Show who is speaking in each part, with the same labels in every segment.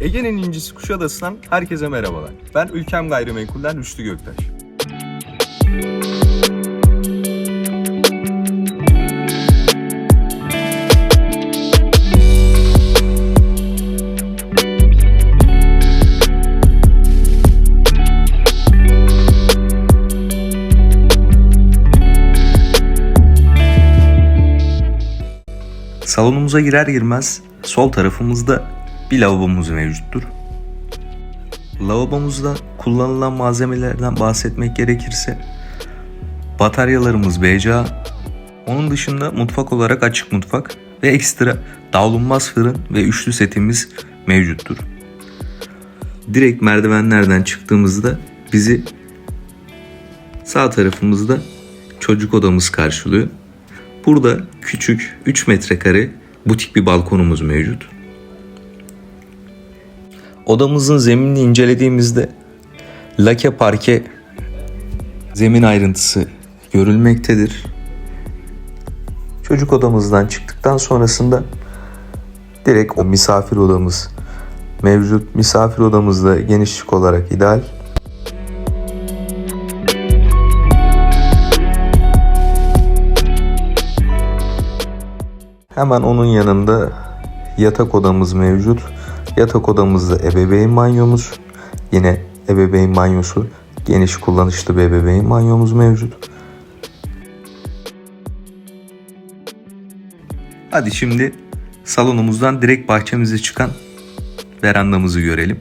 Speaker 1: Ege'nin incisi Kuşadası'ndan herkese merhabalar. Ben Ülkem Gayrimenkul'den Rüştü Göktaş. Salonumuza girer girmez sol tarafımızda bir lavabomuz mevcuttur. Lavabomuzda kullanılan malzemelerden bahsetmek gerekirse bataryalarımız BCA, onun dışında mutfak olarak açık mutfak ve ekstra davlumbaz fırın ve üçlü setimiz mevcuttur. Direkt merdivenlerden çıktığımızda bizi sağ tarafımızda çocuk odamız karşılıyor. Burada küçük 3 metrekare butik bir balkonumuz mevcut. Odamızın zeminini incelediğimizde lake parke zemin ayrıntısı görülmektedir. Çocuk odamızdan çıktıktan sonrasında direkt o misafir odamız mevcut. Misafir odamızda genişlik olarak ideal. Hemen onun yanında yatak odamız mevcut. Yatak odamızda ebeveyn banyomuz. Yine ebeveyn banyosu geniş kullanışlı bir ebeveyn banyomuz mevcut. Hadi şimdi salonumuzdan direkt bahçemize çıkan verandamızı görelim.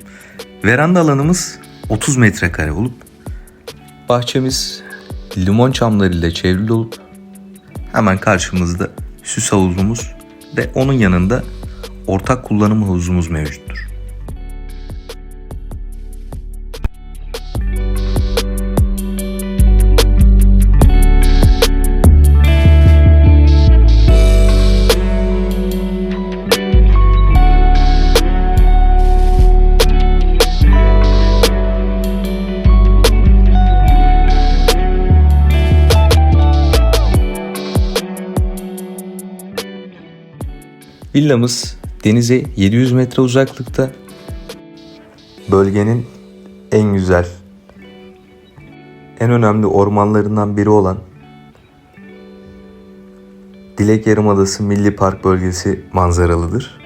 Speaker 1: Veranda alanımız 30 metrekare olup bahçemiz limon çamlarıyla çevrili olup hemen karşımızda süs havuzumuz ve onun yanında ortak kullanım havuzumuz mevcuttur. Villamız denize 700 metre uzaklıkta. Bölgenin en güzel, en önemli ormanlarından biri olan Dilek Yarımadası Milli Park bölgesi manzaralıdır.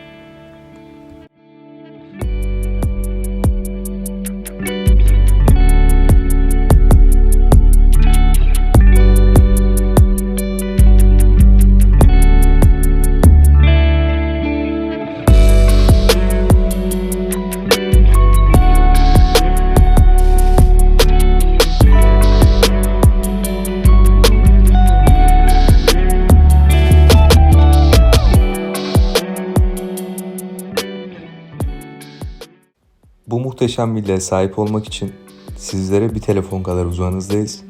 Speaker 1: Muhteşem villaya sahip olmak için sizlere bir telefon kadar uzağınızdayız.